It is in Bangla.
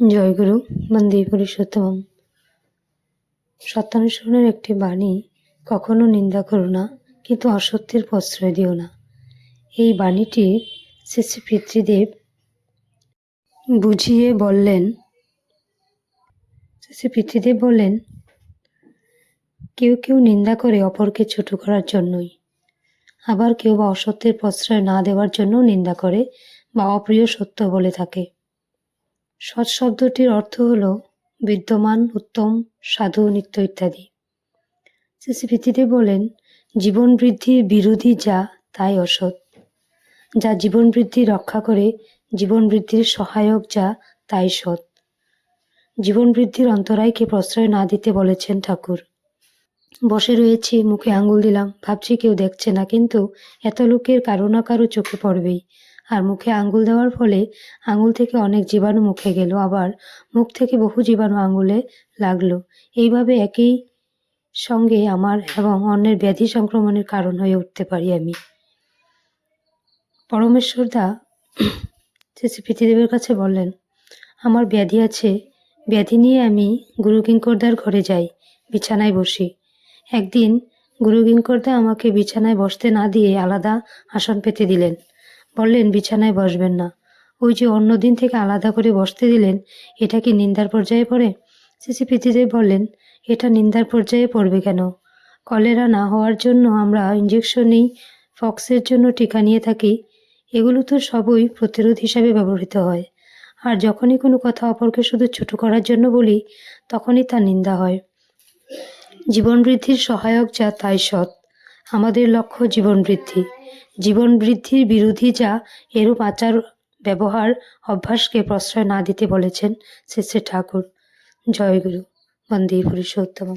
জয়গুরু বন্দে পুরুষোত্তম। সত্যানুসরণের একটি বাণী, কখনো নিন্দা করো না, কিন্তু অসত্যের প্রশ্রয় দিও না। এই বাণীটি শ্রী পিতৃদেব বুঝিয়ে বললেন। শ্রী পিতৃদেব বললেন, কেউ কেউ নিন্দা করে অপরকে ছোট করার জন্যই। আবার কেউ বা অসত্যের প্রশ্রয় না দেওয়ার জন্য নিন্দা করে বা অপ্রিয় সত্য বলে থাকে। সৎ শব্দটির অর্থ হল বিদ্যমান, উত্তম, সাধু, নিত্য ইত্যাদি। শ্রী ভিত্তিতে বলেন, জীবন বৃদ্ধির বিরোধী যা, তাই অসৎ। যা জীবন বৃদ্ধি রক্ষা করে, জীবন বৃদ্ধির সহায়ক যা, তাই সৎ। জীবন বৃদ্ধির অন্তরায়কে প্রশ্রয় না দিতে বলেছেন ঠাকুর। বসে রয়েছি, মুখে আঙ্গুল দিলাম, ভাবছি কেউ দেখছে না, কিন্তু এত লোকের কারও না কারও চোখে পড়বেই। আর মুখে আঙ্গুল দেওয়ার ফলে আঙ্গুল থেকে অনেক জীবাণু মুখে গেল। আবার মুখ থেকে বহু জীবাণু আঙ্গুলে লাগল। এইভাবে একই সঙ্গে আমার এবং অন্যের ব্যাধি সংক্রমণের কারণ হয়ে উঠতে পারি আমি। পরমেশ্বর দা শ্রী পৃথিবীর কাছে বললেন, আমার ব্যাধি আছে। ব্যাধি নিয়ে আমি গুরু কিঙ্করদার ঘরে যাই, বিছানায় বসি। একদিন গুরু কিঙ্করদা আমাকে বিছানায় বসতে না দিয়ে আলাদা আসন পেতে দিলেন। বললেন, বিছানায় বসবেন না। ওই যে অন্য দিন থেকে আলাদা করে বসতে দিলেন, এটা কি নিন্দার পর্যায়ে পড়ে? সিসি পিতিদেব বললেন, এটা নিন্দার পর্যায়ে পড়বে কেন? কলেরা না হওয়ার জন্য আমরা ইঞ্জেকশন নিই ফক্সের জন্য টিকা নিয়ে থাকি, এগুলো তো সবই প্রতিরোধ হিসাবে ব্যবহৃত হয়। আর যখনই কোনো কথা অপরকে শুধু ছোট করার জন্য বলি, তখনই তা নিন্দা হয়। জীবন বৃদ্ধির সহায়ক যা তাই সৎ। আমাদের লক্ষ্য জীবন বৃদ্ধি জীবন বৃদ্ধির বিরোধী যা এরূপ আচার, ব্যবহার, অভ্যাসকে প্রশ্রয় না দিতে বলেছেন শ্রী শ্রী ঠাকুর। জয়গুরু বন্দে পুরুষোত্তম